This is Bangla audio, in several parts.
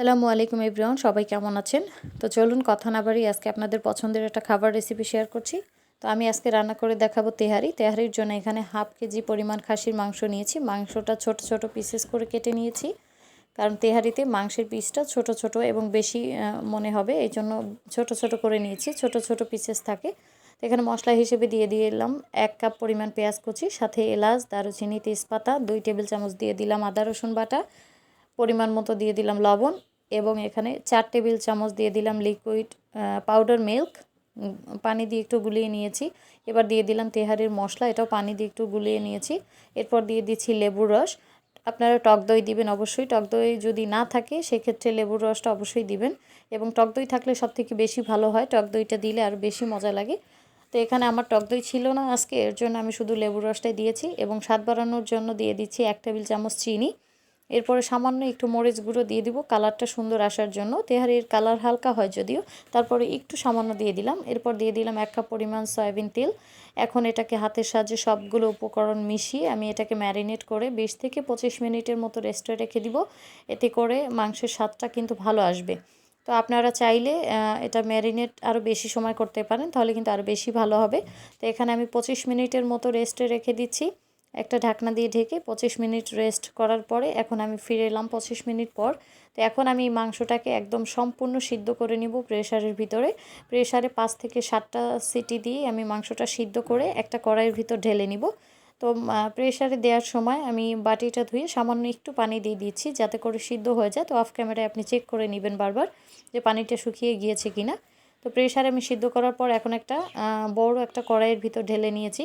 সালামু আলাইকুম এভরিওয়ান, সবাই কেমন আছেন? তো চলুন কথা না বাড়ি আজকে আপনাদের পছন্দের একটা খাবার রেসিপি শেয়ার করছি। তো আমি আজকে রান্না করে দেখাবো তেহারি। তেহারির জন্য এখানে হাফ কেজি পরিমাণ খাসির মাংস নিয়েছি। মাংসটা ছোট ছোট পিসেস করে কেটে নিয়েছি। কারণ তেহারিতে মাংসের পিসটা ছোট ছোট এবং বেশি মনে হবে। এই জন্য ছোট ছোট করে নিয়েছি। ছোট ছোট পিসেস থাকে। এখানে মশলা হিসেবে দিয়ে দিলাম এক কাপ পরিমাণ পেঁয়াজ কুচি, সাথে এলাচ, দারুচিনি, তেজপাতা, দুই টেবিল চামচ দিয়ে দিলাম আদা রসুন বাটা, পরিমাণ মতো দিয়ে দিলাম লবণ এবং এখানে চার টেবিল চামচ দিয়ে দিলাম লিকুইড পাউডার মিল্ক পানি দিয়ে একটু গুলিয়ে নিয়েছি। এবার দিয়ে দিলাম তেহারির মশলা, এটাও পানি দিয়ে একটু গুলিয়ে নিয়েছি। এরপর দিয়ে দিচ্ছি লেবুর রস। আপনারা টক দই দিবেন অবশ্যই। টক দই যদি না থাকে, সেক্ষেত্রে লেবুর রসটা অবশ্যই দিবেন। এবং টক দই থাকলে সব থেকে বেশি ভালো হয়। টক দইটা দিলে আর বেশি মজা লাগে। তো এখানে আমার টক দই ছিল না আজকে। এর জন্য আমি শুধু লেবুর রসটাই দিয়েছি এবং স্বাদ বাড়ানোর জন্য দিয়ে দিচ্ছি এক টেবিল চামচ চিনি। এরপরে সামান্য একটু মরিচ গুঁড়ো দিয়ে দিব, কালারটা সুন্দর আসার জন্য। তেহারির কালার হালকা হয় যদিও, তারপরে একটু সামান্য দিয়ে দিলাম। এরপর দিয়ে দিলাম এক কাপ পরিমাণ সয়াবিন তেল। এখন এটাকে হাতের সাহায্যে সবগুলো উপকরণ মিশিয়ে আমি এটাকে ম্যারিনেট করে বিশ থেকে পঁচিশ মিনিটের মতো রেস্টে রেখে দিব। এতে করে মাংসের স্বাদটা কিন্তু ভালো আসবে। তো আপনারা চাইলে এটা ম্যারিনেট আরও বেশি সময় করতে পারেন, তাহলে কিন্তু আরও বেশি ভালো হবে। তো এখানে আমি পঁচিশ মিনিটের মতো রেস্টে রেখে দিচ্ছি। একটা ঢাকনা দিয়ে ঢেকে পঁচিশ মিনিট রেস্ট করার পরে এখন আমি ফিরে এলাম পঁচিশ মিনিট পর। তো এখন আমি মাংসটাকে একদম সম্পূর্ণ সিদ্ধ করে নিব প্রেশারের ভিতরে। প্রেশারে পাঁচ থেকে সাতটা সিটি দিয়ে আমি মাংসটা সিদ্ধ করে একটা কড়াইয়ের ভিতর ঢেলে নিব। তো প্রেশারে দেওয়ার সময় আমি বাটিটা ধুয়ে সামান্য একটু পানি দিয়ে দিচ্ছি যাতে করে সিদ্ধ হয়ে যায়। তো অফ ক্যামেরায় আপনি চেক করে নেবেন বারবার যে পানিটা শুকিয়ে গিয়েছে কিনা। তো প্রেশারে আমি সিদ্ধ করার পর এখন একটা বড় একটা কড়াইয়ের ভিতর ঢেলে নিয়েছি।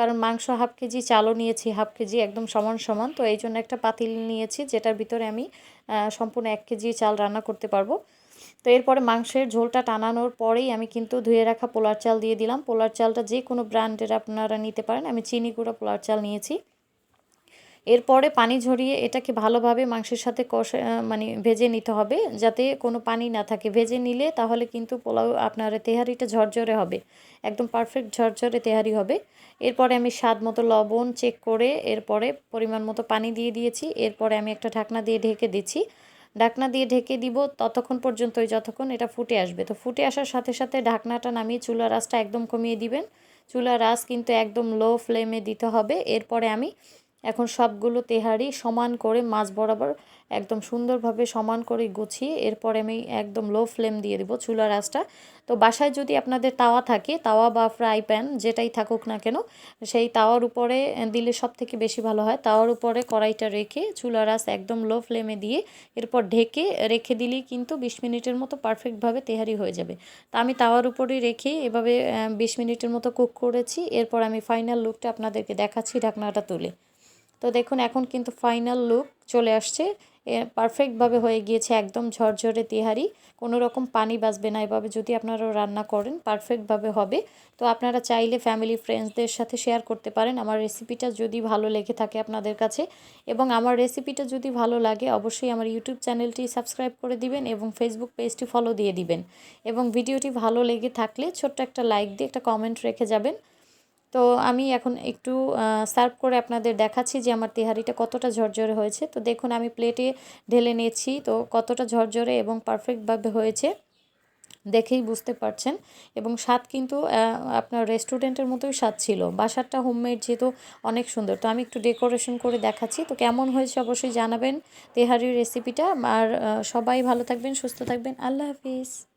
কারণ মাংস হাফ কেজি, চালও নিয়েছি হাফ কেজি, একদম সমান সমান। তো এই জন্য একটা পাতিল নিয়েছি, যেটার ভিতরে আমি সম্পূর্ণ এক কেজি চাল রান্না করতে পারব। তো এরপরে মাংসের ঝোলটা টানানোর পরেই আমি কিন্তু ধুয়ে রাখা পোলার চাল দিয়ে দিলাম। পোলার চালটা যে কোনো ব্র্যান্ডের আপনারা নিতে পারেন। আমি চিনি গুঁড়া পোলার চাল নিয়েছি। এরপরে পানি ঝরিয়ে এটাকে ভালোভাবে মাংসের সাথে কষে মানে ভেজে নিতে হবে, যাতে কোনো পানি না থাকে। ভেজে নিলে তাহলে কিন্তু পোলাও আপনার তেহারিটা ঝরঝরে হবে, একদম পারফেক্ট ঝরঝরে তেহারি হবে। এরপরে আমি স্বাদ মতো লবণ চেক করে এরপরে পরিমাণ মতো পানি দিয়ে দিয়েছি। এরপরে আমি একটা ঢাকনা দিয়ে ঢেকে দিচ্ছি। ঢাকনা দিয়ে ঢেকে দিব ততক্ষণ পর্যন্তই যতক্ষণ এটা ফুটে আসবে। তো ফুটে আসার সাথে সাথে ঢাকনাটা নামিয়ে চুলার আঁচটা একদম কমিয়ে দিবেন। চুলার আঁচ কিন্তু একদম লো ফ্লেমে দিতে হবে। এরপরে আমি এখন সবগুলো তেহারি সমান করে মাছ বরাবর একদম সুন্দরভাবে সমান করে গুছিয়ে এরপরে আমি একদম লো ফ্লেম দিয়ে দেবো চুলার আঁচটা। তো বাসায় যদি আপনাদের তাওয়া থাকে, তাওয়া বা ফ্রাই প্যান যেটাই থাকুক না কেন, সেই তাওয়ার উপরে দিলে সব থেকে বেশি ভালো হয়। তাওয়ার উপরে কড়াইটা রেখে চুলার আঁচ একদম লো ফ্লেমে দিয়ে এরপর ঢেকে রেখে দিলেই কিন্তু বিশ মিনিটের মতো পারফেক্টভাবে তেহারি হয়ে যাবে। তা আমি তাওয়ার উপরে রেখে এভাবে বিশ মিনিটের মতো কুক করেছি। এরপর আমি ফাইনাল লুকটা আপনাদেরকে দেখাচ্ছি ঢাকনাটা তুলে। তো দেখুন, এখন কিন্তু ফাইনাল লুক চলে আসছে। পারফেক্টভাবে হয়ে গিয়েছে একদম ঝরঝরে তেহারি। কোনো রকম পানি বাঁচবে না এভাবে। যদি আপনারা রান্না করেন পারফেক্টভাবে হবে। তো আপনারা চাইলে ফ্যামিলি ফ্রেন্ডসদের সাথে শেয়ার করতে পারেন। আমার রেসিপিটা যদি ভালো লেগে থাকে আপনাদের কাছে এবং আমার রেসিপিটা যদি ভালো লাগে, অবশ্যই আমার ইউটিউব চ্যানেলটি সাবস্ক্রাইব করে দিবেন এবং ফেসবুক পেজটি ফলো দিয়ে দিবেন। এবং ভিডিওটি ভালো লেগে থাকলে ছোট্ট একটা লাইক দিয়ে একটা কমেন্ট রেখে যাবেন। তো আমি এখন একটু সার্ভ করে আপনাদের দেখাচ্ছি যে আমার তেহারিটা কতটা ঝরঝরে হয়েছে। তো দেখুন, আমি প্লেটে ঢেলে নিয়েছি, তো কতটা ঝরঝরে এবং পারফেক্টভাবে হয়েছে দেখেই বুঝতে পারছেন। এবং স্বাদ কিন্তু আপনার রেস্টুরেন্টের মতোই স্বাদ ছিল। বাসারটা হোমমেড যেহেতু অনেক সুন্দর। তো আমি একটু ডেকোরেশন করে দেখাচ্ছি। তো কেমন হয়েছে অবশ্যই জানাবেন তেহারির রেসিপিটা। আর সবাই ভালো থাকবেন, সুস্থ থাকবেন। আল্লাহ হাফিজ।